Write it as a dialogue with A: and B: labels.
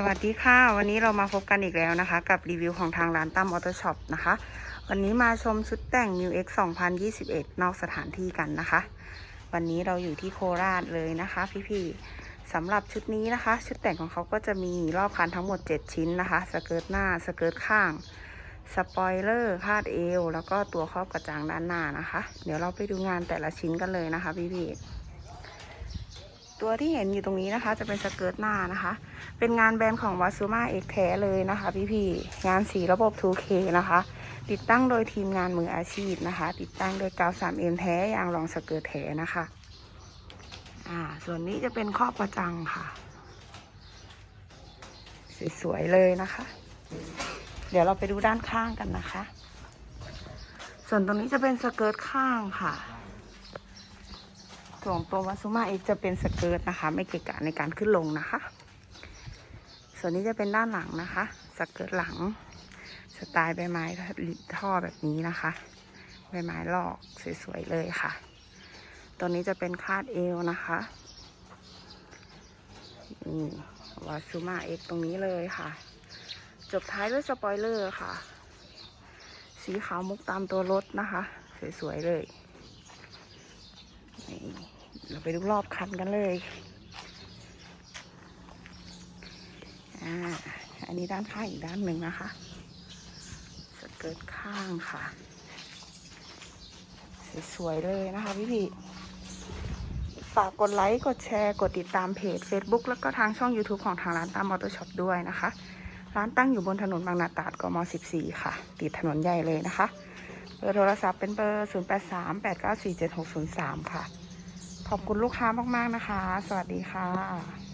A: สวัสดีค่ะ วันนี้เรามาพบกันอีกแล้วนะคะ กับรีวิวของทางร้านตั้มออโต้ช็อปนะคะ วันนี้มาชมชุดแต่ง New X 2021 นอกสถานที่กันนะคะ วันนี้เราอยู่ที่โคราชเลยนะคะ พี่ๆสำหรับชุดนี้นะคะ ชุดแต่งของเขาก็จะมีรอบคันทั้งหมด 7 ชิ้นนะคะ สเกิร์ตหน้า สเกิร์ตข้าง สปอยเลอร์คาดเอว แล้วก็ตัวครอบกระจังด้านหน้านะคะ เดี๋ยวเราไปดูงานแต่ละชิ้นกันเลยนะคะ พี่ๆ ตัวที่เห็นอยู่ตรงนี้นะคะ จะเป็นสเกิร์ตหน้านะคะ เป็นงานแบรนด์ของวาซูมาเอกแท้เลยนะคะ พี่ๆ งานสีระบบ 2K นะคะ ติดตั้งโดยทีมงานมืออาชีพนะคะ ติดตั้งโดยกาว 3M แท้ยางรองสเกิร์ตแท้นะคะอ่าส่วนนี้จะเป็นครอบกระจังค่ะ สวยๆเลยนะคะ เดี๋ยวเราไปดูด้านข้างกันนะคะ ส่วนตรงนี้จะเป็นสเกิร์ตข้างค่ะ ส่วนตัววัสมาเอกจะเป็นสเกิร์ตนะคะ ไม่เกะกะในการขึ้นลงนะคะ ส่วนนี้จะเป็นด้านหลังนะคะ สเกิร์ตหลัง สไตล์ใบไม้ท่อแบบนี้นะคะ ใบไม้ลอกสวยๆเลยค่ะ ตัวนี้จะเป็นคาดเอวนะคะนี่วาซูมาเอกตรงนี้เลยค่ะ จบท้ายด้วยสปอยเลอร์ค่ะ สีขาวมุกตามตัวรถนะคะ สวยๆเลยนี่ เราไปดูรอบคันกันเลยอ่าอันนี้ด้านข้างอีกด้านหนึ่งนะคะ สเกิร์ตข้างค่ะ สวยๆเลยนะคะพี่พี่ฝากกดไลค์กดแชร์กดติดตามเพจ Facebook แล้วก็ทางช่อง YouTube ของทางร้านตามมอเตอร์ช็อปด้วยนะคะ ร้านตั้งอยู่บนถนนบางนาตราดกม 14 ค่ะ ติดถนนใหญ่เลยนะคะ เบอร์โทรศัพท์เป็นเบอร์ 0838947603 ค่ะ ขอบคุณลูกค้ามาก ๆ นะคะ สวัสดีค่ะ